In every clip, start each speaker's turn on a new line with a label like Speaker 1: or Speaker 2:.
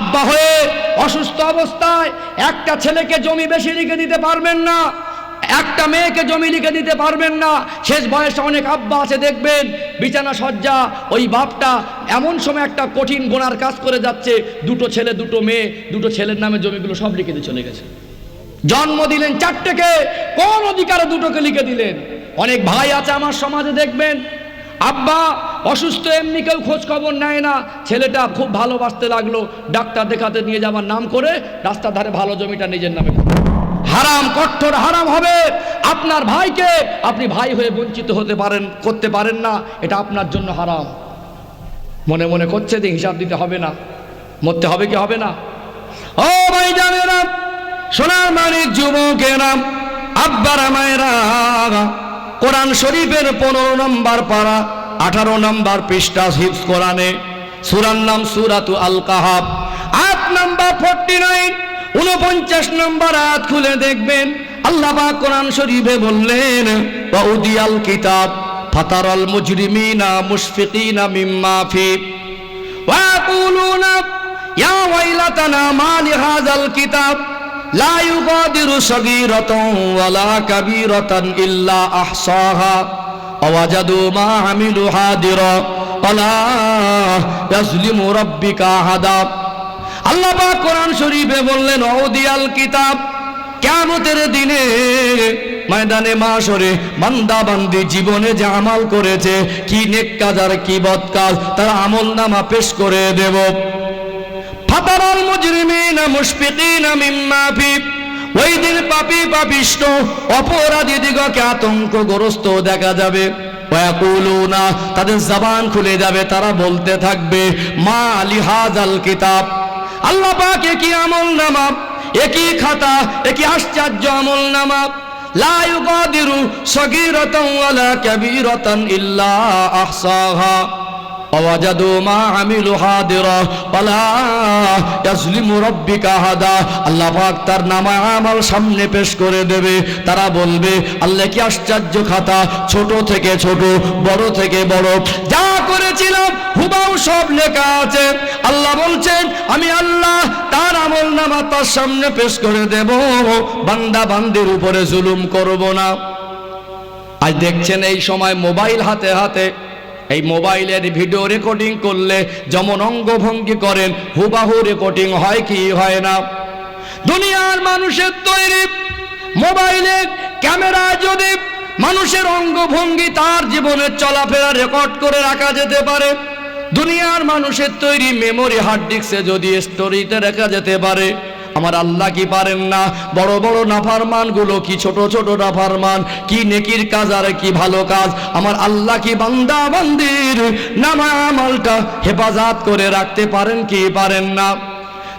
Speaker 1: আব্বা হয়ে অসুস্থ অবস্থায় একটা ছেলেকে জমি বেশি লিখে দিতে পারবেন না, একটা মেয়েকে জমি লিখে দিতে পারবেন না। শেষ বয়সে অনেক আব্বা আছে, দেখবেন, বিছানা সজ্জা, ওই বাপটা এমন সময় একটা কঠিন গোনার কাজ করে যাচ্ছে, দুটো ছেলে, দুটো মেয়ে, দুটো ছেলের নামে জমিগুলো সব লিখে দিয়ে চলে গেছে। জন্ম দিলেন চারটেকে, কোন অধিকারে দুটোকে লিখে দিলেন? অনেক ভাই আছে আমার সমাজে, দেখবেন আব্বা, অসুস্থ এমনি কেউ খোঁজ খবর নেয় না। ছেলেটা খুব ভালোবাসতে লাগল, ডাক্তার দেখাতে নিয়ে যাবার নাম করে রাস্তার ধারে ভালো জমিটা নিজের নামে হারাম, কঠোর, হারাম হবে। আপনার ভাইকে আপনি ভাই হয়ে বঞ্চিত হতে পারেন, করতে পারেন না। এটা আপনার জন্য হারাম। মনে মনে করছে যে হিসাব দিতে হবে না। মরতে হবে কি হবে না? ও ভাই জানেরা, সোনার মানিক যুবকেরা, আব্বারা মায়েরা, কোরআন শরীফের পনেরো নম্বর পাড়া আঠারো নম্বর পৃষ্ঠা হিফস কোরআনে, সুরার নাম সুরাতু আল কাহাব আট নম্বর ফোরটি নাইন উনপঞ্চাশ নম্বর আয়াত খুলে দেখবেন, আল্লাহ বা কোরআন শরীফে বললেন বাউদিয়াল কিতাব, ফাতারাল মুজরিমিনা মুশফিকিনা মিম্মা ফি। ওয়াকুলুনা ইয়া ওয়াইলাতানা, মা লিহাযাল কিতাব, লা ইউগাদিরু সাগীরাতান ওয়ালা কাবীরাতান ইল্লা আহসাহা। ووجدوا ما عملوا حاضرا ولا يظلم ربك أحدا আল্লাহ পাক কোরআন শরীফে বললেন অদিয়াল কিতাব কেমতের দিনে ময়দানে মাসরে বান্দা বান্দি জীবনে যে আমাল করেছে কি নেক কাজ আর কি বদ কাজ তার আমল নামা পেশ করে দেব ফাতারাল মুজরিমিনা মুশফিকিনা মিম্মা ফি ওই দিন পাপি পাপিষ্ট অপরাধী দিগকে আতঙ্কগ্রস্ত দেখা যাবে। তাদের জবান খুলে যাবে, তারা বলতে থাকবে, মা লিহাজাল কিতাব। আল্লাহ পাক কি আমল নামা, একই খাতা, একই আশ্চর্য আমল নামা। লা ইউগাদিরু সগীরাতান কাবীরাতান ইল্লা আহসাহা। ووجدوا ما عملوا حاضرا ولا يظلم ربك أحدا আল্লাহ পাক তার নামা আমল সামনে পেশ করে দেবে তারা বলবে আল্লাহ কি আশ্চর্য খাতা ছোট থেকে ছোট বড় থেকে বড় যা করেছিলাম হুবাউ সব লেখা আছে আল্লাহ বলছেন আমি আল্লাহ তার আমল নামা তার সামনে পেশ করে দেব বান্দা বান্দির উপরে জুলুম করব না আজ দেখছেন এই সময় মোবাইল হাতে হাতে এই মোবাইলের ভিডিও রেকর্ডিং করলে যেমন অঙ্গভঙ্গি করেন, হুবাহু রেকর্ডিং হয় কি হয় না? দুনিয়ার মানুষের তৈরি মোবাইলে ক্যামেরা যদি মানুষের অঙ্গভঙ্গি তার জীবনের চলাফেরা রেকর্ড করে রাখা যেতে পারে, দুনিয়ার মানুষের তৈরি মেমোরি হার্ড ডিস্কে যদি স্টোরিতে রাখা যেতে পারে আমার আল্লাহ কি পারেন না? বড় বড় নাফারমানগুলো কি ছোট ছোট নাফারমান? কি নেকির কাজ আর কি ভালো কাজ? আমার আল্লাহ কি বান্দা বান্দির নামা আমলটা হেফাজত করে রাখতে পারেন কি পারেন না?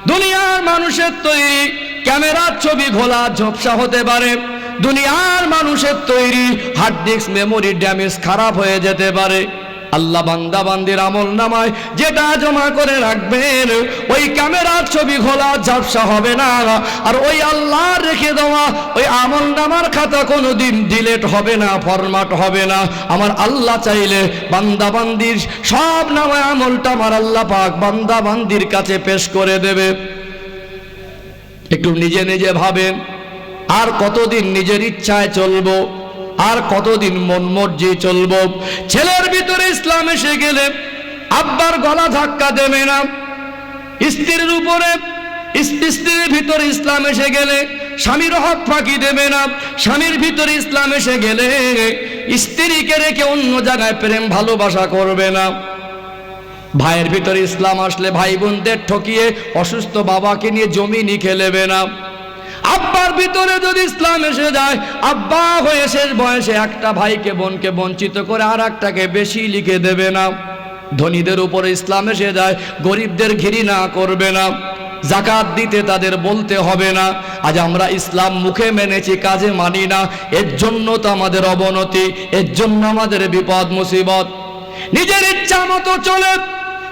Speaker 1: দুনিয়ার মানুষের তৈরি ক্যামেরার ছবি ঘোলা ঝোপসা হতে পারে। দুনিয়ার মানুষের তৈরি হার্ড ডিস্ক মেমোরি ড্যামেজ খারাপ হয়ে যেতে পারে। আল্লাহ বান্দা বান্দির আমল নামায়, যেটা জমা করে রাখবেন, ওই ক্যামেরার ছবি খোলা, ঝাপসা হবে না। আর ওই আল্লাহ রেখে দেওয়া, ওই আমল নামার খাতা কোনো দিন ডিলেট হবে না, ফরমাট হবে না। আমার আল্লাহ চাইলে বান্দা বান্দির সব নামায় আমলটা আমার আল্লাহ পাক বান্দা বান্দির কাছে পেশ করে দেবে। একটু নিজে নিজে ভাবেন, আর কতদিন নিজের ইচ্ছায় চলবো? আর কতদিন মন মর্জি চলবো? ছেলের ভিতরে ইসলাম এসে গেলে আব্বার গলা ধাক্কা দেবে না। স্ত্রীর উপরে স্ত্রীর ভিতরে ইসলাম এসে গেলে স্বামীর হক ফাঁকি দেবে না। স্বামীর ভিতরে ইসলাম এসে গেলে স্ত্রীকে রেখে অন্য জায়গায় প্রেম ভালোবাসা করবে না। ভাইয়ের ভিতরে ইসলাম আসলে ভাই বোনদের ঠকিয়ে অসুস্থ বাবাকে নিয়ে জমি নিখে নেবে না। আব্বার ভিতরে যদি ইসলাম এসে যায়, আব্বা হয়ে শেষ বয়সে একটা ভাইকে, বোনকে বঞ্চিত করে আর একটাকে বেশি লিখে দেবে না। ধনীদের উপরে ইসলাম এসে যায়, গরিবদের ঘৃণা করবে না। জাকাত দিতে তাদের বলতে হবে না। আজ আমরা ইসলাম মুখে মেনেছি, কাজে মানি না। এর জন্য তো আমাদের অবনতি, এর জন্য আমাদের বিপদ, মুসিবত। নিজের ইচ্ছা মতো চলে,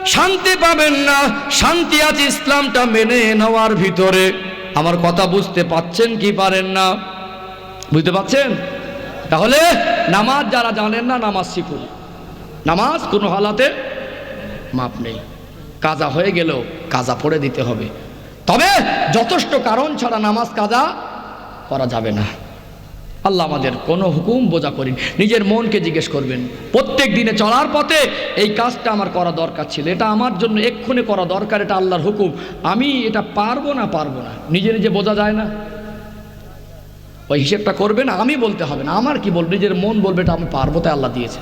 Speaker 1: শান্তি পাবেন না। শান্তি আছে ইসলামটা মেনে নেওয়ার ভিতরে। আমার কথা বুঝতে পাচ্ছেন কি পারেন না? বুঝতে পাচ্ছেন? তাহলে নামাজ যারা জানেন না, নামাজ শিখুন। নামাজ কোনো হালাতে মাপ নেই। কাজা হয়ে গেলেও কাজা পড়ে দিতে হবে। তবে যথেষ্ট কারণ ছাড়া নামাজ কাজা করা যাবে না। আল্লাহ আমাদের কোনো হুকুম বোঝা করিন। নিজের মনকে জিজ্ঞেস করবেন, প্রত্যেক দিনে চলার পথে এই কাজটা আমার করা দরকার ছিল, এটা আমার জন্য এক্ষুনি করা দরকার, এটা আল্লাহর হুকুম। আমি এটা পারব না পারব না। নিজে নিজে বোঝা যায় না। ওই হিসেবটা করবে না আমি বলতে হবে না, আমার কি বলবে নিজের মন বলবে এটা আমি পারব, তাই আল্লাহ দিয়েছে।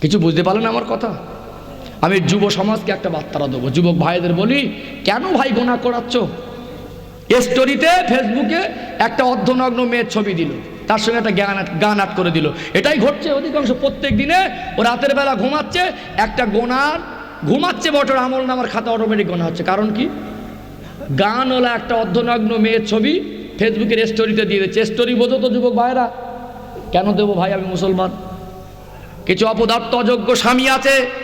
Speaker 1: কিছু বুঝতে পারলেন আমার কথা? আমি যুব সমাজকে একটা বার্তারা দেবো, যুবক ভাইদের বলি, কেন ভাই গোনা করাচ্ছ? স্টোরিতে ফেসবুকে একটা অর্ধনগ্ন মেয়ের ছবি দিল। তার সঙ্গে একটা গান গান আট করে দিল। এটাই ঘটছে অধিকাংশ প্রত্যেক দিনে। ও রাতের বেলা ঘুমাচ্ছে, একটা গোনার, ঘুমাচ্ছে বছর আমল নামার খাতা অটোমেটিক গোনা হচ্ছে। কারণ কি? গান ওলা একটা অর্ধনগ্ন মেয়ের ছবি ফেসবুকের স্টোরিতে দিয়ে দিচ্ছে। স্টোরি বোঝো তো যুবক ভাইরা কেন দেবো ভাই আমি মুসলমান? কিছু অপদার্থ অযোগ্য স্বামী আছে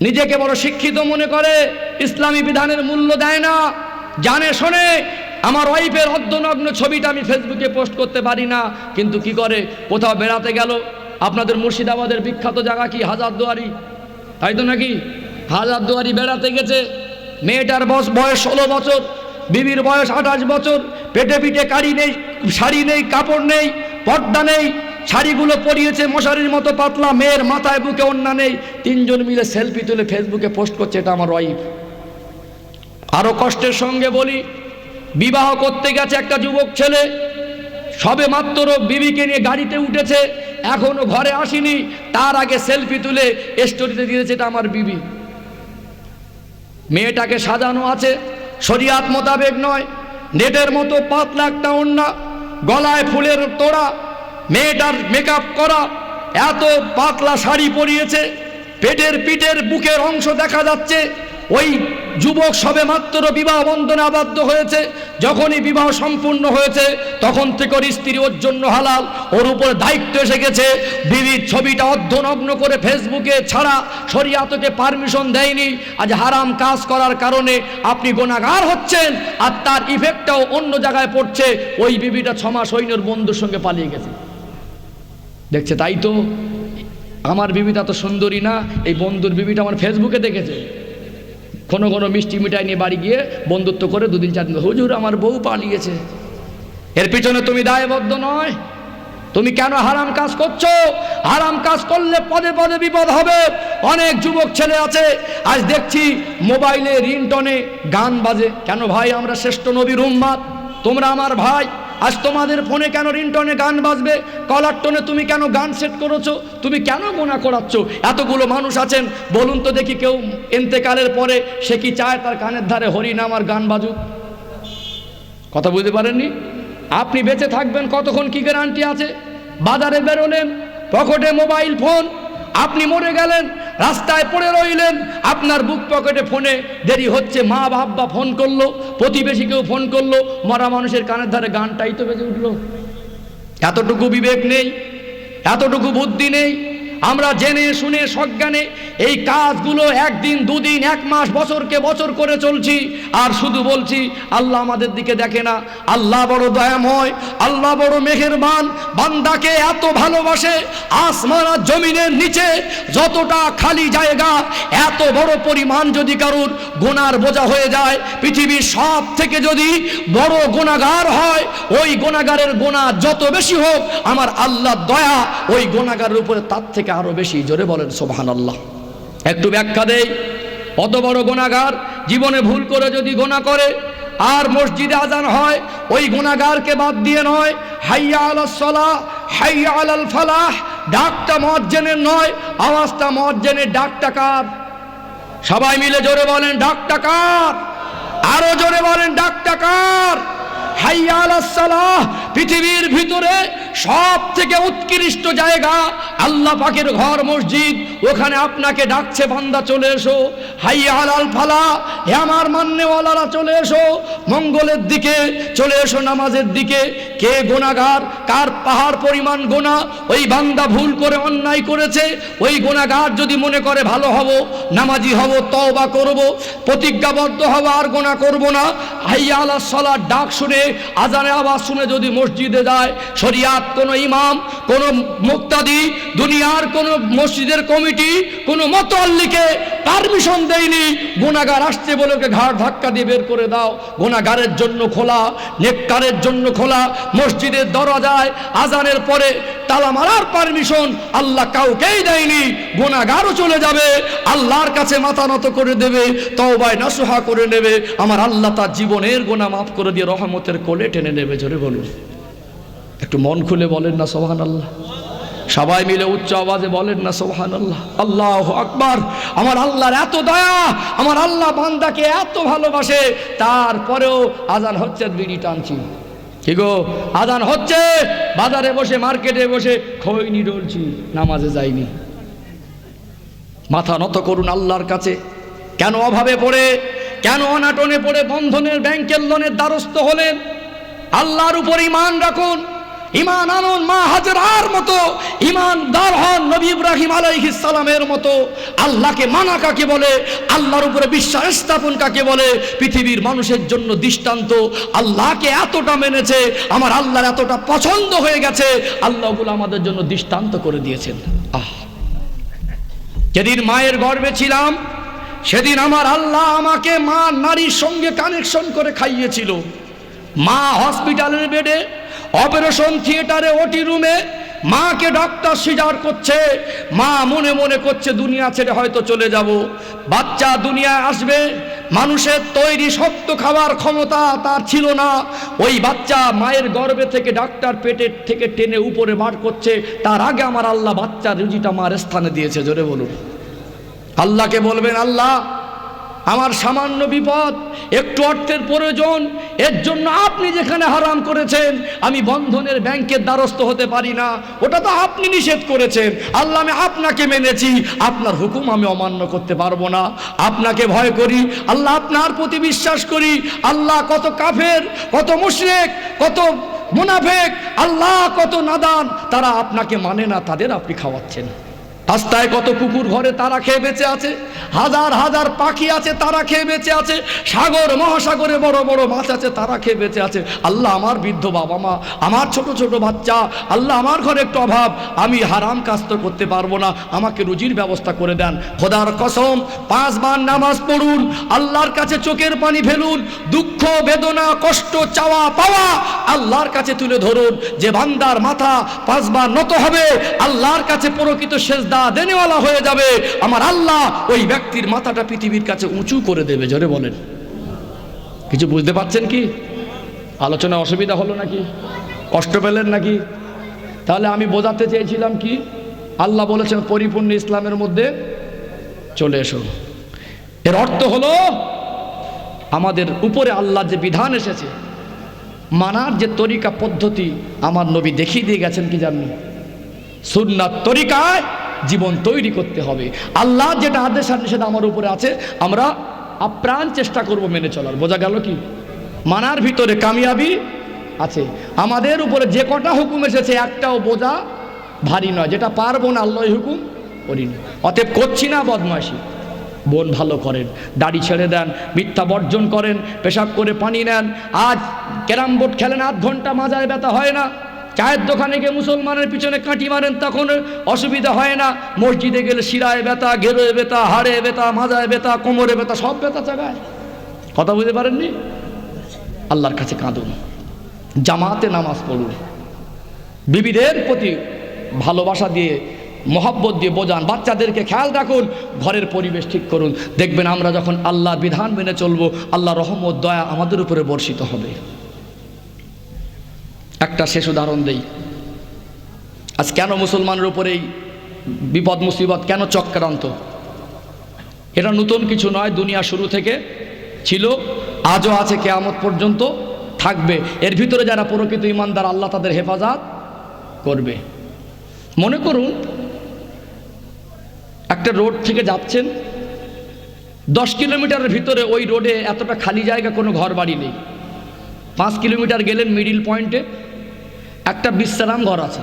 Speaker 1: নিজেকে বড় শিক্ষিত মনে করে, ইসলামী বিধানের মূল্য দেয় না। জানে, শোনে, আমার ওয়াইফের অর্ধনগ্ন ছবিটা আমি ফেসবুকে পোস্ট করতে পারি না। কিন্তু কি করে? কোথাও বেড়াতে গেল। আপনাদের মুর্শিদাবাদের বিখ্যাত জায়গা কি? হাজারদুয়ারি তাই তো নাকি? হাজারদুয়ারি বেড়াতে গেছে। মেয়েটার বয়স বয়স ষোলো বছর, বিবির বয়স আঠাশ বছর। পেটে পিঠে কাড়ি নেই, শাড়ি নেই, কাপড় নেই। পর্দা নেই, শাড়িগুলো পরিয়েছে মশারির মতো পাতলা, মেয়ের মাথায় বুকে অন্যা নেই। তিনজন মিলে সেলফি তুলে ফেসবুকে পোস্ট করছে, এটা আমার ওয়াইফ। আরও কষ্টের সঙ্গে বলি, বিবাহ করতে গেছে একটা যুবক ছেলে, সবে মাত্র বিবিকে নিয়ে গাড়িতে উঠেছে, এখনও ঘরে আসেনি, তার আগে সেলফি তুলে স্টোরিতে দিয়েছে, এটা আমার বিবি। মেয়েটাকে সাজানো আছে, শরিয়াত মোতাবেক নয়, নেটের মতো পাতলা একটা অন্যা গলায় ফুলের তোড়া, মেয়েটার মেকআপ করা, এত পাতলা শাড়ি পরিয়েছে, পেটের পিঠের বুকের অংশ দেখা যাচ্ছে। ওই যুবক সবে মাত্র বিবাহ বন্ধনে আবদ্ধ হয়েছে। যখনই বিবাহ সম্পূর্ণ হয়েছে, তখন থেকে ওর স্ত্রী ওর জন্য হালাল। ওর উপর দায়িত্ব এসে গেছে। বিবির ছবিটা অর্ধনগ্ন করে ফেসবুকে ছাড়া শরিয়াতকে পারমিশন দেয়নি। আজ হারাম কাজ করার কারণে আপনি গোনাগার হচ্ছেন আর তার ইফেক্টটাও অন্য জায়গায় পড়ছে। ওই বিবিটা ছমাস সৈন্যর বন্ধুর সঙ্গে পালিয়ে গেছে। দেখছে তাই তো? আমার বিবিটা তো সুন্দরী না, এই বন্ধুর বিবিটা আমার ফেসবুকে দেখেছে। কোনো কোনো মিষ্টি মিঠাই নিয়ে বাড়ি গিয়ে বন্ধুত্ব করে দুদিন চার দিন হুজুর, আমার বউ পালিয়েছে। এর পিছনে তুমি দায়বদ্ধ নয়। তুমি কেন হারাম কাজ করছ? হারাম কাজ করলে পদে পদে বিপদ হবে। অনেক যুবক ছেলে আছে। আজ দেখছি মোবাইলে রিংটনে গান বাজে। কেন ভাই, আমরা শ্রেষ্ঠ নবীর উম্মাদ। তোমরা আমার ভাই। আজ তোমাদের ফোনে কেন রিংটনে গান বাজবে? কলার টোনে তুমি কেন গান সেট করেছ? তুমি কেন গোনা করাচ্ছ? এতগুলো মানুষ আছেন, বলুন তো দেখি কেউ এন্তেকালের পরে সে কি চায় তার কানের ধারে হরিনাম আর গান বাজুক? কথা বুঝতে পারেননি? আপনি বেঁচে থাকবেন কতক্ষণ কি গ্যারান্টি আছে? বাজারে বেরোলেন, পকেটে মোবাইল ফোন আপনি মরে গেলেন রাস্তায় পড়ে রইলেন। আপনার বুক পকেটে ফোনে দেরি হচ্ছে, মা বাবা ফোন করল, প্রতিবেশীকেও ফোন করল, মরা মানুষের কানের ধারে গানটাই তো বেজে উঠল। এতটুকু বিবেক নেই, এতটুকু বুদ্ধি নেই আমরা জেনে, শুনে, সজ্ঞানে এই কাজগুলো একদিন, দুদিন, এক মাস, বছরকে বছর করে চলছি। আর শুধু বলছি, আল্লাহ আমাদের দিকে দেখে না। আল্লাহ বড় দয়াময়, আল্লাহ বড় মেহেরবান, বান্দাকে এত ভালোবাসে, আসমান আর জমিনের নিচে যতটা খালি জায়গা, এত বড় পরিমাণ যদি কারুর গোনার বোঝা হয়ে যায়, পৃথিবীর সব থেকে যদি বড় গোনাগার হয়, ওই গোনাগারের গোনা যত বেশি হোক, আমার আল্লাহ দয়া ওই গোনাগারের উপরে তার থেকে আরও বেশি জোরে বলেন সোভান আল্লাহ একটু ব্যাখ্যা দেই। অত বড় গোনাগার জীবনে ভুল করে যদি গোনা করে, আর মসজিদে আজান হয়, ওই গুণাগারকে বাদ দিয়ে নয়, হাইয়া আলাল সলাহ, হাইয়া আলাল ফালাহ, ডাকটা মজ্জেনের নয়, আওয়াজটা মজ্জেনের ডাকটা কার? সবাই মিলে জোরে বলেন, ডাকটা কার? আরও জোরে বলেন, ডাকটা কার? হাইয়া আলাস সালাহ, পৃথিবীর ভিতরে সব থেকে উৎকৃষ্ট জায়গা আল্লাহ পাকের ঘর মসজিদ, ওখানে আপনাকে ডাকছে, বান্দা চলে এসো। হাই আলাল ফালা, হে আমার মান্যওয়ালারা চলে এসো। মঙ্গলের দিকে চলে এসো, নামাজের দিকে। কে গোনাগার কার পাহাড় পরিমাণ গোনা ওই বান্দা ভুল করে অন্যায় করেছে। ওই গোনাগার যদি মনে করে ভালো হব, নামাজি হব, তওবা করব, প্রতিজ্ঞাবদ্ধ হব, আর গোনা করব না। হাইয়া আলা সলার ডাক শুনে আজানে আওয়াজ শুনে যদি মসজিদে যায়, শরিয়াত কোনো ইমাম, কোনো মুক্তাদি, দুনিয়ার কোনো মসজিদের কমিটি, কোনো মতোয়াল্লিকে পারমিশন দেয়নি গোনাগার আসছে বলে ওকে ঘাড় ধাক্কা দিয়ে বের করে দাও। গোনাগারের জন্য খোলা, নেককারের জন্য খোলা মসজিদের দরজায় আজানের পরে তালা মারার পারমিশন আল্লাহ কাউকেই দেয়নি। গুণাগারও চলে যাবে, আল্লাহর কাছে মাথা নত করে দেবে, তওবায় নাসুহা করে নেবে, আমার আল্লাহ তার জীবনের গোনা মাফ করে দিয়ে রহমতের কোলে টেনে নেবে, জোরে বলুন। একটু মন খুলে বলেন না সোহান আল্লাহ সবাই মিলে উচ্চ আওয়াজে বলেন না সোহান আল্লাহ আল্লাহ আকবার। আমার আল্লাহর এত দয়া, আমার আল্লাহ বান্দাকে এত ভালোবাসে, তারপরেও আজান হচ্ছে, বিড়ি টানছি। কি গো? আদান হচ্ছে। বাজারে বসে, মার্কেটে বসে খৈনি ডলছি, নামাজে যাইনি। মাথা নত করুন আল্লাহর কাছে। কেন অভাবে পড়ে? কেন অনাটনে পড়ে? বন্ধনের ব্যাংকের লোনের দ্বারস্থ হলেন? আল্লাহর উপর ইমান রাখুন। ইমান আনুন মা হাজরার মতো, ইমানদার হন নবী ইব্রাহিম সালামের মতো। আল্লাহকে মানা কাকে বলে? আল্লাহর উপরে বিশ্বাস স্থাপন কাকে বলে? পৃথিবীর মানুষের জন্য দৃষ্টান্ত, আল্লাহকে এতটা মেনেছে, আমার আল্লাহর এতটা পছন্দ হয়ে গেছে, আল্লাহগুলো আমাদের জন্য দৃষ্টান্ত করে দিয়েছেন। আহ। যেদিন মায়ের গর্বে ছিলাম, সেদিন আমার আল্লাহ আমাকে মা নারীর সঙ্গে কানেকশন করে খাইয়েছিল। মা হসপিটালের বেডে অপারেশন থিয়েটারে ওটি রুমে মাকে ডাক্তার সিজার করছে। মা মনে মনে করছে, দুনিয়া ছেড়ে হয়তো চলে যাব। বাচ্চা দুনিয়ায় আসবে, মানুষের তৈরি শক্ত খাওয়ার ক্ষমতা তার ছিল না। ওই বাচ্চা মায়ের গর্ভে থেকে ডাক্তার পেটের থেকে টেনে উপরে বার করছে। তার আগে আমার আল্লাহ বাচ্চার রুজিটা মার স্থানে দিয়েছে, জোরে বলুন। আল্লাহকে বলবেন, আল্লাহ আমার সামান্য বিপদ, একটু অর্থের প্রয়োজন, এর জন্য আপনি যেখানে হারাম করেছেন, আমি বন্ধনের ব্যাংকের দ্বারস্থ হতে পারি না। ওটা তো আপনি নিষেধ করেছেন। আল্লাহ, আমি আপনাকে মেনেছি। আপনার হুকুম আমি অমান্য করতে পারব না। আপনাকে ভয় করি। আল্লাহ, আপনার প্রতি বিশ্বাস করি। আল্লাহ, কত কাফের, কত মুশরেক, কত মুনাফেক। আল্লাহ, কত নাদান। তারা আপনাকে মানে না, তাদের আপনি খাওয়াচ্ছেন। রাস্তায় কত কুকুর ঘরে তারা খেয়ে বেঁচে আছে? হাজার হাজার পাখি আছে, তারা খেয়ে বেঁচে আছে। সাগর, মহাসাগরে বড় বড় মাছ আছে, তারা খেয়ে বেঁচে আছে। আল্লাহ আমার বৃদ্ধ বাবা মা, আমার ছোট ছোট বাচ্চা, আল্লাহ আমার ঘরে একটু অভাব। আমি হারাম কাজ তো করতে পারব না। আমাকে রুজির ব্যবস্থা করে দেন। খোদার কসম, পাঁচবার নামাজ পড়ুন, আল্লাহর কাছে চোখের পানি ফেলুন, দুঃখ, বেদনা, কষ্ট, চাওয়া, পাওয়া আল্লাহর কাছে তুলে ধরুন। যে বান্দার মাথা পাঁচবার নত হবে, আল্লাহর কাছে প্রকৃত সেজদা দেনেওয়ালা হয়ে যাবে। আমার আল্লাহ ওই ব্যক্তির মাথাটা পৃথিবীর কাছে উঁচু করে দেবে, জোরে বলেন। কিছু বুঝতে পারছেন কি? আলোচনা অসুবিধা হলো নাকি? কষ্ট পেলেন নাকি? তাহলে আমি বোঝাতে চেয়েছিলাম কি? আল্লাহ বলেছেন, পরিপূর্ণ ইসলামের মধ্যে চলে এসো। এর অর্থ হলো, আমাদের উপরে আল্লাহ যে বিধান এসেছে, মানার যে তরিকা পদ্ধতি আমার নবী দেখিয়ে দিয়ে গেছেন কি জানি? সুন্নার তরিকায় জীবন তৈরি করতে হবে। আল্লাহ যেটা আদেশ আর নিষেধ আমার উপরে আছে, আমরা আপ্রাণ চেষ্টা করব মেনে চলার। বোঝা গেল কি? মানার ভিতরে কামিয়াবি আছে। আমাদের উপরে যে কটা হুকুম এসেছে, একটাও বোঝা ভারী নয়। যেটা পারব না আল্লাহ হুকুম করি না। অতএব করছি না বদমাসি বোন ভালো করেন, দাড়ি ছেড়ে দেন, মিথ্যা বর্জন করেন, পেশাব করে পানি নেন। আজ ক্যারাম বোর্ড খেলেন আধ ঘণ্টা মাজায় ব্যথা হয় না। চায়ের দোকানে গিয়ে মুসলমানের পিছনে কাঁটি মারেন, তখন অসুবিধা হয় না। মসজিদে গেলে শিরায় ব্যথা, গেরোয় ব্যথা, হাড়ে ব্যথা, মাজায় ব্যথা, কোমরে ব্যথা, সব ব্যথা চাগায় কথা বুঝতে পারেননি? আল্লাহর কাছে কাঁদুন। জামাতে নামাজ পড়ুন। বিবিদের প্রতি ভালোবাসা দিয়ে, মহব্বত দিয়ে বোঝান। বাচ্চাদেরকে খেয়াল রাখুন, ঘরের পরিবেশ ঠিক করুন। দেখবেন আমরা যখন আল্লাহর বিধান মেনে চলবো আল্লাহ রহমত, দয়া আমাদের উপরে বর্ষিত হবে। একটা শেষ উদাহরণ দেই। আজ কেন মুসলমানের উপরে এই বিপদ, মুসিবত কেন চক্রান্ত? এটা নতুন কিছু নয়, দুনিয়া শুরু থেকে ছিল, আজও আছে, কেয়ামত পর্যন্ত থাকবে। এর ভিতরে যারা প্রকৃত ইমানদার, আল্লাহ তাদের হেফাজত করবে। মনে করুন, একটা রোড থেকে যাচ্ছেন, দশ কিলোমিটারের ভিতরে ওই রোডে এতটা খালি জায়গা, কোনো ঘর বাড়ি নেই। পাঁচ কিলোমিটার গেলেন মিডিল পয়েন্টে একটা বিশ্রাম ঘর আছে।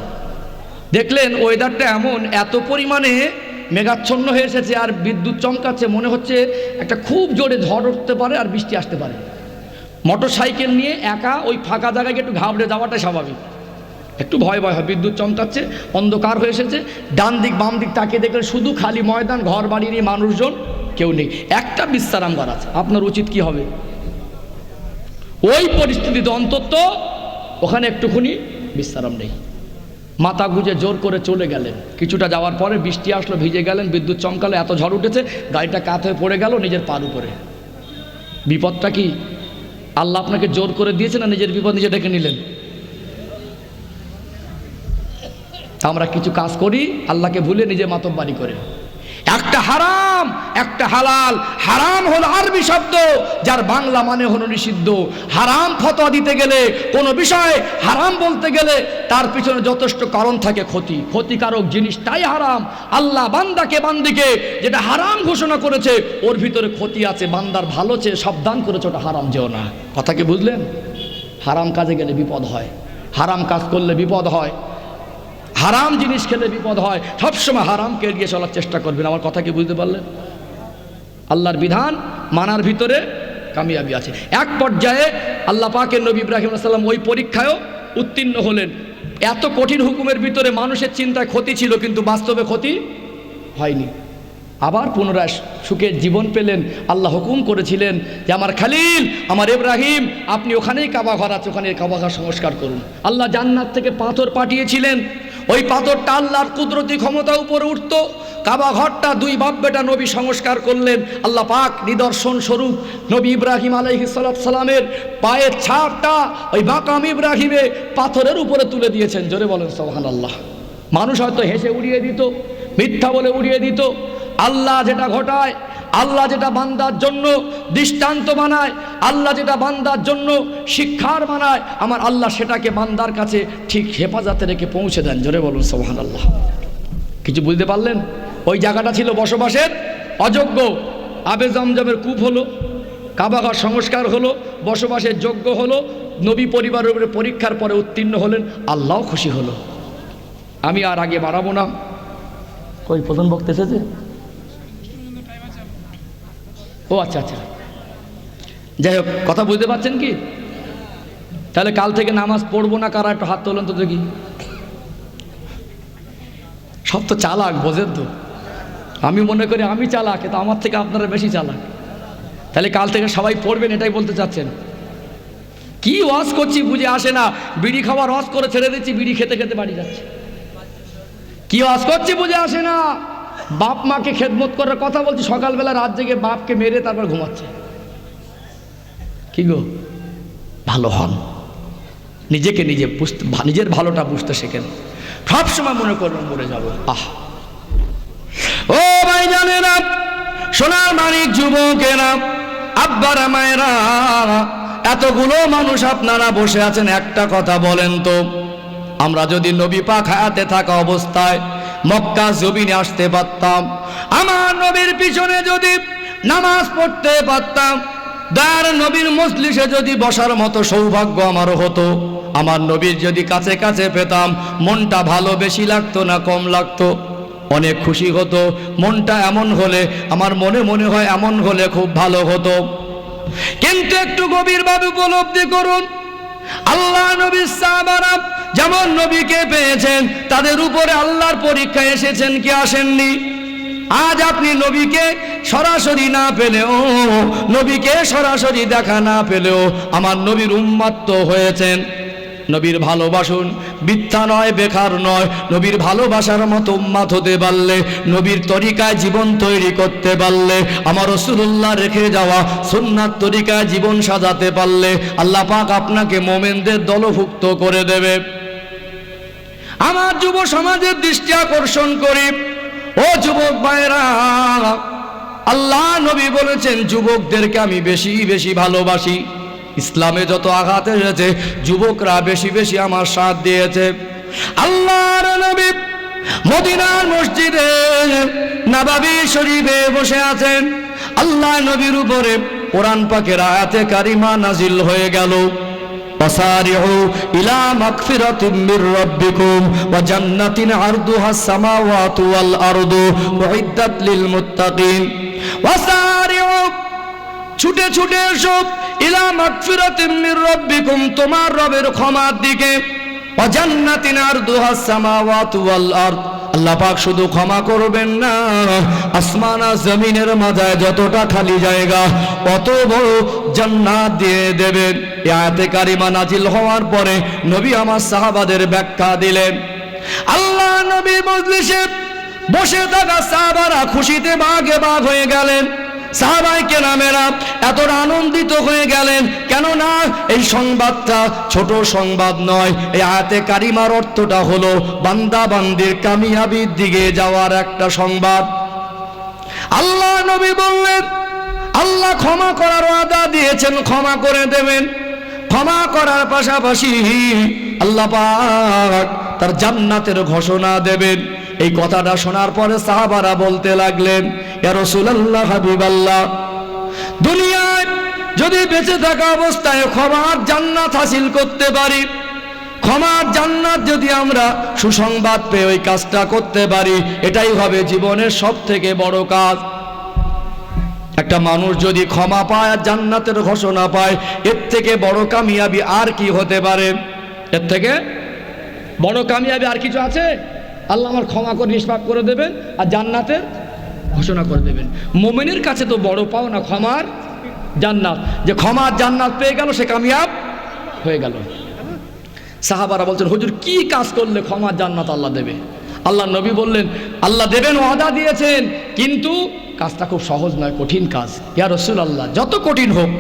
Speaker 1: দেখলেন ওয়েদারটা এমন, এত পরিমাণে মেঘাচ্ছন্ন হয়ে এসেছে আর বিদ্যুৎ চমকাচ্ছে, মনে হচ্ছে একটা খুব জোরে ঝড় উঠতে পারে আর বৃষ্টি আসতে পারে। মোটর সাইকেল নিয়ে একা ওই ফাঁকা জায়গায় একটু ঘাবড়ে যাওয়াটাই স্বাভাবিক। একটু ভয় ভয় হয়, বিদ্যুৎ চমকাচ্ছে, অন্ধকার হয়ে এসেছে। ডান দিক বাম দিক তাকিয়ে দেখলে শুধু খালি ময়দান ঘর বাড়ি নিয়ে মানুষজন কেউ নেই। একটা বিশ্রাম ঘর আছে, আপনার উচিত কি হবে? ওই পরিস্থিতিতে অন্তত ওখানে একটুখানি বিশ্রাম নেই। মাথা গুজে জোর করে চলে গেলেন। কিছুটা যাওয়ার পরে বৃষ্টি আসলো, ভিজে গেলেন, বিদ্যুৎ চমকালো, এত ঝড় উঠেছে, গাড়িটা কাত হয়ে পড়ে গেল, নিজের পার উপরে। বিপদটা কি? আল্লাহ আপনাকে জোর করে দিয়েছে না নিজের বিপদ নিজে ডেকে নিলেন? আমরা কিছু কাজ করি, আল্লাহকে ভুলে নিজে মাতব্বারি করে একটা হারাম, একটা হালাল। হারাম হলো আরবি শব্দ, যার বাংলা মানে হলো নিষিদ্ধ। হারাম ফতোয়া দিতে গেলে কোনো বিষয়, হারাম বলতে গেলে তার পিছনে যথেষ্ট কারণ থাকে ক্ষতি। ক্ষতিকারক জিনিসটাই হারাম। আল্লাহ বান্দাকে, বান্দিকে যেটা হারাম ঘোষণা করেছে, ওর ভিতরে ক্ষতি আছে। বান্দার ভালো চেয়ে সাবধান করেছে, ওটা হারাম যেও না। কথা কি বুঝলেন? হারাম কাজে গেলে বিপদ হয়। হারাম কাজ করলে বিপদ হয়। হারাম জিনিস খেলে বিপদ হয়। সবসময় হারামকে এড়িয়ে চলার চেষ্টা করবেন। আমার কথা কি বুঝতে পারলেন? আল্লাহর বিধান মানার ভিতরে কামিয়াবি আছে। এক পর্যায়ে আল্লাহ পাকের নবী ইব্রাহিম সাল্লাম ওই পরীক্ষায়ও উত্তীর্ণ হলেন। এত কঠিন হুকুমের ভিতরে মানুষের চিন্তায় ক্ষতি ছিল, কিন্তু বাস্তবে ক্ষতি হয়নি। আবার পুনরায় সুখের জীবন পেলেন। আল্লাহ হুকুম করেছিলেন যে, আমার খালিল, আমার ইব্রাহিম, আপনি ওখানেই কাবা ঘর আছে, ওখানে কাবা ঘর সংস্কার করুন। আল্লাহ জান্নাত থেকে পাথর পাঠিয়েছিলেন। ওই পাথরটা আল্লাহর কুদরতি ক্ষমতা উপরে উঠত। কাবা ঘরটা দুই বাপ বেটা নবী সংস্কার করলেন। আল্লাহ পাক নিদর্শন স্বরূপ নবী ইব্রাহিম আলাইহি সালামের পায়ের ছাপটা ওই বাকাম ইব্রাহিমে পাথরের উপরে তুলে দিয়েছেন। জোরে বলেন সোহান আল্লাহ মানুষ হয়তো হেসে উড়িয়ে দিত, মিথ্যা বলে উড়িয়ে দিত। আল্লাহ যেটা ঘটায় আল্লাহ যেটা বান্দার জন্য দৃষ্টান্ত বানায়, আল্লাহ যেটা বান্দার জন্য শিক্ষার বানায়, আমার আল্লাহ সেটাকে বান্দার কাছে ঠিক হেফাজতে রেখে পৌঁছে দেন। জোরে বলুন সোহান আল্লাহ কিছু বুঝতে পারলেন? ওই জায়গাটা ছিল বসবাসের অযোগ্য। আবে জমজমের কূপ হলো কাবাঘর সংস্কার হলো, বসবাসের যোগ্য হলো, নবী পরিবারের উপরে পরীক্ষার পরে উত্তীর্ণ হলেন, আল্লাহ খুশি হলো। আমি আর আগে বাড়াবো না। কই, প্রধান বক্তা এসেছে? ও আচ্ছা আচ্ছা। যাই হোক, কথা বুঝতে পারছেন কি? তাহলে কাল থেকে নামাজ পড়ব না, কারা একটু হাত তোলেন তো দেখি। সব তো চালাক, বোঝেন তো। আমি মনে করি আমি চালাক এ তো আমার থেকে আপনারা বেশি চালাক। তাহলে কাল থেকে সবাই পড়বেন, এটাই বলতে চাচ্ছেন। কি ওয়াজ করছি বুঝে আসে না। বিড়ি খাওয়ার রস করে ছেড়ে দিচ্ছি, বিড়ি খেতে খেতে বাড়ি যাচ্ছে। কি ওয়াজ করছি বুঝে আসে না। বাপ মাকে খেদমত করার কথা বলছি, সকালবেলা রাত জেগে বাপকে মেরে তারপর ঘুমাচ্ছে। কি গো? ভালো হন। নিজেকে নিজে বুঝতে নিজের ভালোটা বুঝতে শেখেন। সবসময় মনে করবেন মরে যাব। আহ। ও ভাই জানে না সোনার মানিক যুবকেরা, আব্বারা মায়েরা, এতগুলো মানুষ আপনারা বসে আছেন, একটা কথা বলেন তো। আমরা যদি নবী পাক হায়াতে থাকা অবস্থায় মক্কা জমিনে আসতে পারতাম। আমার নবীর পিছনে যদি নামাজ পড়তে পারতাম দার নবীর মজলিসে যদি বসার মতো সৌভাগ্য আমারও হতো। আমার নবীর যদি কাছে কাছে পেতাম, মনটা ভালো বেশি লাগতো না কম লাগতো। অনেক খুশি হতো, মনটা এমন হলে, আমার মনে মনে হয় এমন হলে খুব ভালো হতো। কিন্তু একটু গভীরভাবে উপলব্ধি করুন আল্লাহ নবী সাহাবারা যেমন নবীকে পেয়েছেন, তাদের উপরে আল্লাহর পরীক্ষা এসেছেন, কি আসেননি? আজ আপনি নবীকে সরাসরি না পেলেও, নবীকে সরাসরি দেখা না পেলেও আমার নবীর উন্মাত্ত হয়েছেন। নবীর ভালোবাসুন। মিথ্যা নয়, বেকার নয়। নবীর ভালোবাসার মতো উম্মাত হতে পারলে, নবীর তরিকায় জীবন তৈরি করতে পারলে, আমার রসুল্লাহ রেখে যাওয়া সুন্নাত তরিকায় জীবন সাজাতে পারলে, আল্লাহ পাক আপনাকে মোমেনদের দলভুক্ত করে দেবে। আমার যুব সমাজের দৃষ্টি আকর্ষণ করি। ও যুবক ভাইরা আল্লাহ নবী বলেছেন, যুবকদেরকে আমি বেশি বেশি ভালোবাসি। ইসলামে যত আঘাত এসেছে যুবকরা বেশি বেশি আমার সাথ দিয়েছে আল্লাহর নবী মদিনার মসজিদে নাবাবি শরীফে বসে আছেন আল্লাহ নবীর উপরে কোরআন পাকের আয়াতে কারিমা নাজিল হয়ে গেল وسارعوا إلى مغفرة من ربكم وجنة عرضها السماوات والأرض أعدت للمتقين وسارعوا ছুটে ছুটে এসো, ইলা মাগফিরাতিন মির রাব্বিকুম, তোমার রবের ক্ষমার দিকে। ওয়া জান্নাতিন আরদুহাস সামাওয়াতু ওয়াল আরদ। আল্লাহ পাক শুধু ক্ষমা করবেন না, আসমান আর জমিনের মাঝায় যতটা খালি জায়গা অত বড় জান্নাত দিয়ে দেবেন আয়াতে কারিমা নাজিল হওয়ার পরে নবী আমার সাহাবাদের ব্যাখ্যা দিলেন, আল্লাহ নবী মজলিসে বসে থাকা সাহাবারা খুশিতে বাঘে বাঘ হয়ে গেলেন। সাহাবাই কেরামেরা এতটা আনন্দিত হয়ে গেলেন। কেননা এই সংবাদটা ছোট সংবাদ নয়, এই আয়াতে কারিমার অর্থটা হলো বান্দা বান্দির কামিয়াবির দিকে যাওয়ার একটা সংবাদ। আল্লাহ নবী বললেন, আল্লাহ ক্ষমা করার ওয়াদা দিয়েছেন, ক্ষমা করে দেবেন। ক্ষমা করার পাশাপাশি আল্লাহ পাক তার জান্নাতের ঘোষণা দেবেন। এই কথাটা শোনার পরে সাহাবারা বলতে লাগলেন রাসূলুল্লাহ হাবিবাল্লাহ, দুনিয়ায় যদি বেঁচে থাকা অবস্থায় ক্ষমার জান্নাত হাসিল করতে পারি, ক্ষমার জান্নাত যদি আমরা সুসংবাদ পেয়ে ওই কাজটা করতে পারি, এটাই হবে জীবনের সব থেকে বড় কাজ। একটা মানুষ যদি ক্ষমা পায় আর জান্নাতের ঘোষণা পায়, এর থেকে বড় কামিয়াবি আর কি হতে পারে? এর থেকে বড় কামিয়াবি আর কিছু আছে? আল্লাহ আমার ক্ষমা করে, নিষ্পাপ করে দেবেন আর জান্নাতের ঘোষণা করে দেবেন। মোমেনের কাছে তো বড় পাও না ক্ষমার জান্নাত। যে ক্ষমার জান্নাত পেয়ে গেল, সে কামিয়াব হয়ে গেল। সাহাবারা বলছেন, হুজুর, কি কাজ করলে ক্ষমার জান্নাত আল্লাহ দেবে? আল্লাহ নবী বললেন, আল্লাহ দেবেন, ওয়াদা দিয়েছেন, কিন্তু কাজটা খুব সহজ নয়, কঠিন কাজ। ইয়া রসুল আল্লাহ যত কঠিন হোক,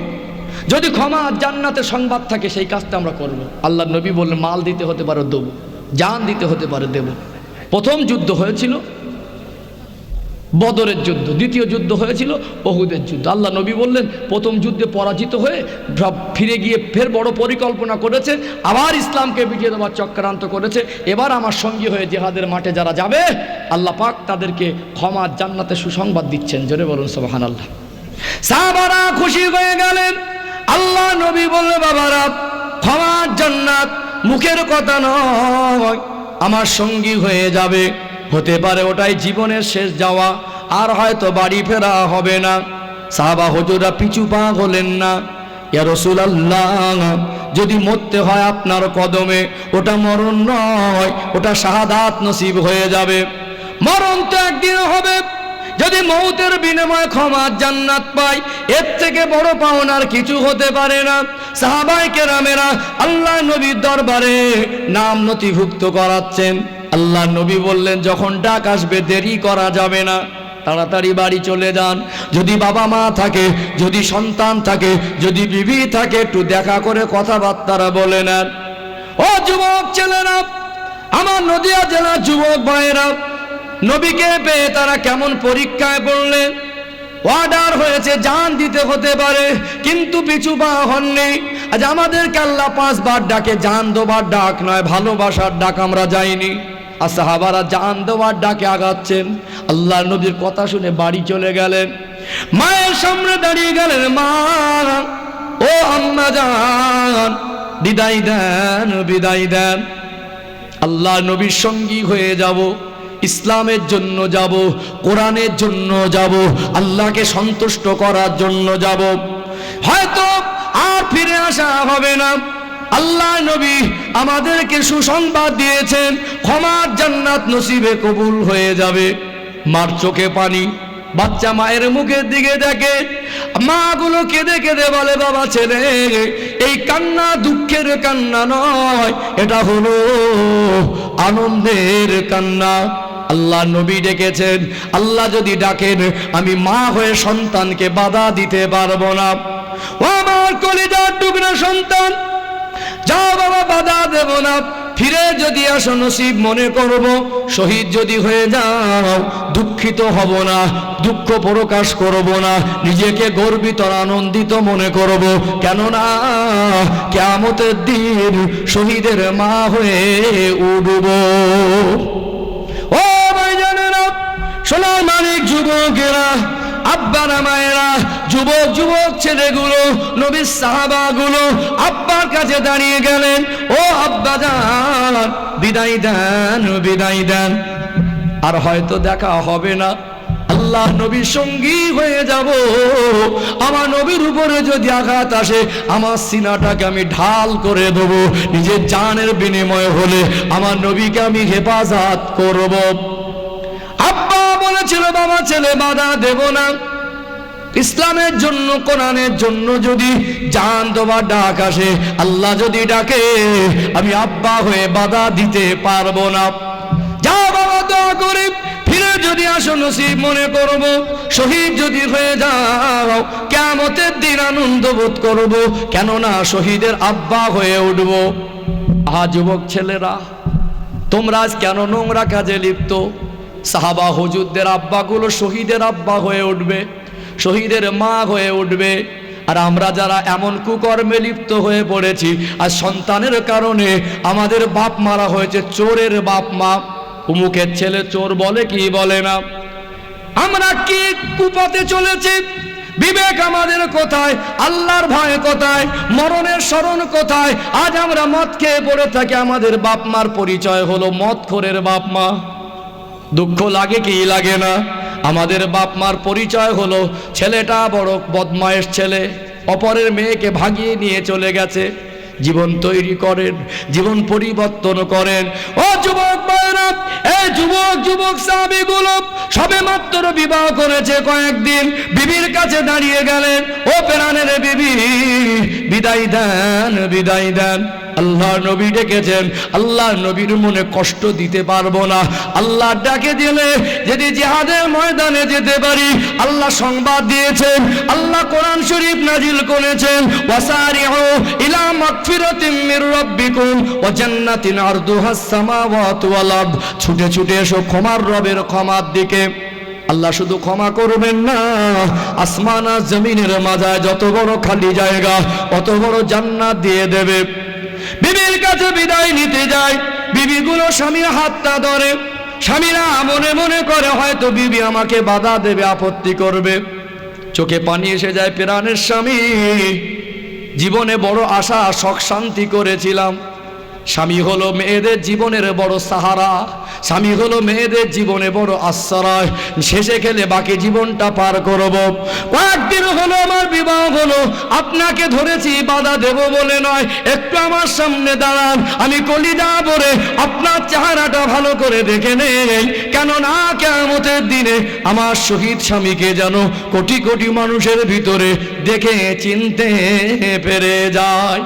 Speaker 1: যদি ক্ষমা আর জান্নাতের সংবাদ থাকে, সেই কাজটা আমরা করব। আল্লাহ নবী বললেন, মাল দিতে হতে পারে, দেবো। জান দিতে হতে পারে, দেব। প্রথম যুদ্ধ হয়েছিল, বদরের যুদ্ধ, দ্বিতীয় যুদ্ধ হয়েছিল অহুদের যুদ্ধ। আল্লাহ নবী বললেন, প্রথম যুদ্ধে পরাজিত হয়ে ফিরে গিয়ে ফের বড় পরিকল্পনা করেছে, আবার ইসলামকে বিজয় দেওয়ার চক্রান্ত করেছে, এবার আমার সঙ্গী হয়ে জেহাদের মাঠে যারা যাবে, আল্লাহ পাক তাদেরকে ক্ষমা, জান্নাতে সুসংবাদ দিচ্ছেন। জোরে বলুন সোহান আল্লাহ সাহাবারা খুশি হয়ে গেলেন। আল্লাহ নবী বললে বাবারা ক্ষমার জান্নাত মুখের কথা নয়। আমার সঙ্গী হয়ে যাবে। হতে পারে ওটাই জীবনের শেষ যাওয়া, আর হয়তো বাড়ি ফেরা হবে না। সাহাবা হজুরা পিছু পা হলেন না। ইয়া রসুলাল্লাহ, যদি মরতে হয় আপনার কদমে, ওটা মরণ নয়, ওটা শাহাদাত নসিব হয়ে যাবে। মরণ তো একদিন হবে। যদি মৌতের বিনিময়ে ক্ষমার জান্নাত পাই এর থেকে বড় পাওনার কিছু হতে পারে না। সাহাবাই কেরামেরা আল্লাহ নবীর দরবারে নাম নথিভুক্ত করাচ্ছেন আল্লাহ নবী বললেন, যখন ডাক আসবে, দেরি করা যাবে না। তাড়াতাড়ি বাড়ি চলে যান। যদি বাবা মা থাকে, যদি সন্তান থাকে, যদি বিবি থাকে, একটু দেখা করে কথাবার্তারা বলে নেন। ও যুবক ছেলেরা, আমার নদিয়া জেলার যুবক ভাইয়েরা, নবীকে পেয়ে তারা কেমন পরীক্ষায় পড়লেন? অর্ডার হয়েছে জান দিতে হতে পারে, কিন্তু পিছু পা হননি। আজ আমাদের কাল্লা পাঁচবার ডাকে জান দেবার ডাক নয়, ভালোবাসার ডাক আমরা যাইনি। আর সাহাবারা জান দেওয়ার ডাকে আগাচ্ছেন। আল্লাহ নবীর কথা শুনে বাড়ি চলে গেলেন। মায়ের সামনে দাঁড়িয়ে গেলেন, মা, ও আম্মা জান, বিদায় দেন বিদায় দেন। আল্লাহ নবীর সঙ্গী হয়ে যাব। ইসলামের জন্য যাব, কোরআনের জন্য যাব, আল্লাহকে সন্তুষ্ট করার জন্য যাব। হয়তো আর ফিরে আসা হবে না। আল্লাহ নবী আমাদেরকে সুসংবাদ দিয়েছেন, ক্ষমার জান্নাত নসিবে কবুল হয়ে যাবে। মার চোখে পানি, বাচ্চা মায়ের মুখের দিকে দেখে, মাগুলো কেঁদে কেঁদে বলে, বাবা ছেলে, এই কান্না দুঃখের কান্না নয়, এটা হলো আনন্দের কান্না। আল্লাহ নবী ডেকেছেন। আল্লাহ যদি ডাকেন, আমি মা হয়ে সন্তানকে বাধা দিতে পারব না। ও আমার কলিজার টুকরা সন্তান, যাও বাবা, বাধা দেব না। ফিরে যদি আসো, নসিব মনে করব, শহীদ যদি হয়ে যাও, দুঃখিত হব না, দুঃখ প্রকাশ করব না। নিজেকে গর্বিত, আনন্দিত মনে করব। কেননা কেমতের দিন শহীদের মা হয়ে উঠব। যুবকেরা, আব্বারা, মায়েরা, যুবক যুবক ছেলেগুলো নবীর সাহাবাগুলো আব্বার কাছে দাঁড়িয়ে গেলেন। ও আব্বা যান বিদায় দেন বিদায় দেন। আর হয়তো দেখা হবে না। আল্লাহ নবীর সঙ্গী হয়ে যাব। আমার নবীর উপরে যদি আঘাত আসে, আমার সিনাটাকে আমি ঢাল করে দেব। নিজের জানের বিনিময় হলে আমার নবীকে আমি হেফাজত করব। বলেছিল বাবা, ছেলে বাধা দেব না। ইসলামের জন্য, কোরআনের জন্য যদি জান দেওয়ার ডাক আসে, আল্লাহ যদি ডাকে, আমি আব্বা হয়ে বাধা দিতে পারব না। যা বাবা, দোয়া করে ফিরে যদি আসো, নসিব মনে করব, শহীদ যদি হয়ে যাও কেমতের দিন আনন্দ বোধ করব, কেননা শহীদের আব্বা হয়ে উঠব। আহা, যুবক ছেলেরা, তোমরা আজ কেন নোংরা কাজে লিপ্ত? সাহাবা হুজুরদের আব্বাগুলো শহীদের আব্বা হয়ে উঠবে, শহীদের মা হয়ে উঠবে। আর আমরা যারা এমন কুকর্মে লিপ্ত হয়ে পড়েছি, আর সন্তানের কারণে আমাদের বাপ মারা হয়েছে, চোরের বাপ মা। উমুকের ছেলে চোর বলে কি বলে না? আমরা কি কুপথে চলেছি? বিবেক আমাদের কোথায়? আল্লাহর ভয় কোথায়? মরণের স্মরণ কোথায়? আজ আমরা মদ খেয়ে পড়ে থাকি, আমাদের বাপ মার পরিচয় হলো মদ খোরের বাপ মা। দুঃখ লাগে কি লাগে না? আমাদের বাপ মার পরিচয় হলো ছেলেটা বড় বদমায়েশ ছেলে। অপরের মেয়েকে ভাগিয়ে নিয়ে চলে গেছে। জীবন তৈরি করেন, জীবন পরিবর্তন করেন। ও যুবক ভাইরা এই যুবক যুবক সাহাবীগুলো সবে মাত্র বিবাহ করেছে কয়েকদিন। বিবির কাছে দাঁড়িয়ে গেলেন, ও প্রাণের বিবি, বিদায় দেন বিদায় দেন। আল্লাহ নবী ডেকেছেন, আল্লাহ নবীর মনে কষ্ট দিতে পারব না। আল্লাহ ডাকে দিলে যদি জিহাদের ময়দানে যেতে পারি, আল্লাহ সংবাদ দিয়েছেন, আল্লাহ কোরআন শরীফ নাজিল করেছেন ওয়াসারিউ ইলা মাগফিরাতিম মির রাব্বিকুম ওয়া জান্নাতিন আরদুহাস সামাওয়াতু ওয়াল আরদ। ছুটে ছুটে এসো ক্ষমার রবের ক্ষমার দিকে। আল্লাহ শুধু ক্ষমা করবেন না, আসমান আর জমিনের মাঝায় যত বড় খালি জায়গা, অত বড় জান্নাত দিয়ে দেবে। বিবির কাছে বিদায় নিতে যায়। বিবিগুলো স্বামীর হাতটা ধরে। স্বামীরা মনে মনে করে, হয়তো বিবি আমাকে বাধা দেবে, আপত্তি করবে। চোখে পানি এসে যায় প্রাণের স্বামী। জীবনে বড় আশা, শখ, শান্তি করেছিলাম। স্বামী হলো মেয়েদের জীবনের বড় সাহারা, স্বামী হলো মেয়েদের জীবনে বড় আশ্রয়। শেষে খেলে বাকি জীবনটা পার করব। কয়েকদিন হলো আমার বিবাহ হলো, আপনাকে ধরেছি, বাধা দেব বলে নয়। একটু আমার সামনে দাঁড়ান, আমি কলিজা বলে আপনার চেহারাটা ভালো করে দেখে নেই। কেননা কেমতের দিনে আমার শহীদ স্বামীকে যেন কোটি কোটি মানুষের ভিতরে দেখে, চিনতে পেরে যায়।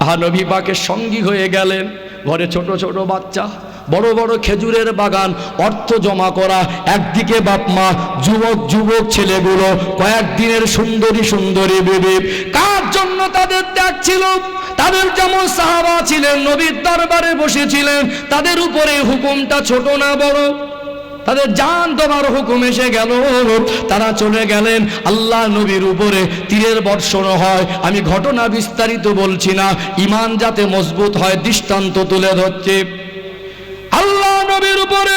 Speaker 1: আহা, নবী পাকের সঙ্গী হয়ে গেলেন। ঘরে ছোট ছোট বাচ্চা, বড় বড় খেজুরের বাগান, অর্থ জমা করা, একদিকে বাপ মা, যুবক যুবক ছেলেগুলো, কয়েকদিনের সুন্দরী সুন্দরী বেবি। কার জন্য তাদের ত্যাগ ছিল? তাদের যেমন সাহাবা ছিলেন, নবীর দরবারে বসেছিলেন, তাদের উপরে হুকুমটা ছোট না বড়। তাদের জান দেওয়ার হুকুম এসে গেল। তারা চলে গেলেন, আল্লাহ নবীর উপরে। তীরের বর্ষণ হয়, আমি ঘটনা বিস্তারিত বলছি না। ইমান যাতে মজবুত হয়, দৃষ্টান্ত তুলে ধরছে। আল্লাহ নবীর উপরে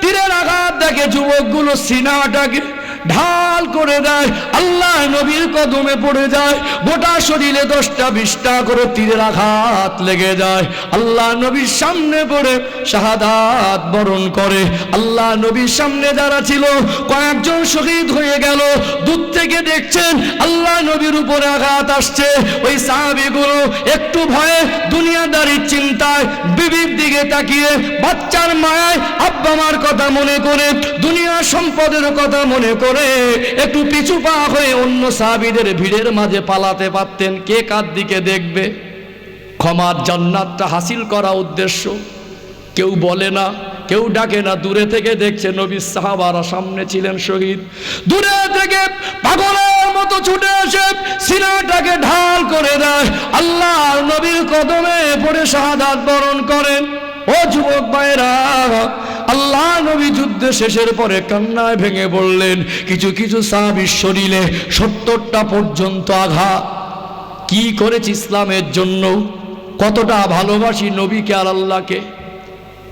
Speaker 1: তীরের আঘাত দেখে যুবকগুলো সিনাটাকে ঢাল করে দেয়। আল্লাহ নবীর কদমে পড়ে যায়। গোটা শরীরে দশটা, বিশটা করে তীরের আঘাত লেগে যায়। আল্লাহ নবীর সামনে পড়ে, শাহাদাত বরণ করে। আল্লাহ নবীর সামনে যারা ছিল, কয়েকজন শহীদ হয়ে গেল। দূর থেকে দেখছেন, আল্লাহ নবীর উপরে আঘাত আসছে। ওই সাহাবিগুলো একটু ভয়ে দুনিয়াদারির চিন্তায় বিবির দিকে তাকিয়ে বাচ্চার মায়ায় আব্বা মার কথা মনে করে দুনিয়া সম্পদের কথা মনে করে একটু পিছু পা হয়ে অন্য সাহাবিদের ভিড়ের মাঝে পালাতে পারতেন। কে কার দিকে দেখবে? ক্ষমার জান্নাতটা হাসিল করা উদ্দেশ্য। কেউ বলে না, কেউ ডাকে না, দূরে থেকে দেখছে নবী সাহাবারা সামনে ছিলেন শহীদ। দূরে থেকে পাগলের মতো ছুটে এসে সিনাটাকে ঢাল করে দেয়। আল্লাহ নবীর কদমে পড়ে শাহাদাত বরণ করেন। ও যুবক ভাইরা আল্লাহ নবী যুদ্ধ শেষের পরে কান্নায় ভেঙে বললেন কিছু কিছু সাহাবির শরীরে সত্তরটা পর্যন্ত আঘা কি করেছি ইসলামের জন্য? কতটা ভালোবাসি নবীকে আর আল্লাহকে?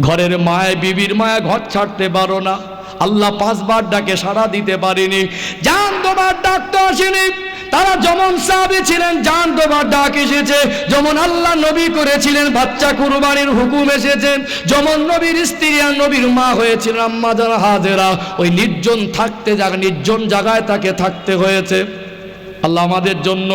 Speaker 1: ঘরের মায়, বিবির মায়া ঘর ছাড়তে পারো না। আল্লাহ পাঁচবার ডাকে সাড়া দিতে পারিনি। জান দেবার ডাক তো আসেনি। তারা যেমন সাহাবি ছিলেন জান দেবার ডাক এসেছে। যেমন আল্লাহ নবী করেছিলেন, বাচ্চা কুরবানির হুকুম এসেছে। যেমন নবীর স্ত্রী আর নবীর মা হয়েছিলেন, আম্মা যারা হাজেরা, ওই নির্জন থাকতে জায়গা, নির্জন জায়গায় তাকে থাকতে হয়েছে। আল্লাহ আমাদের জন্য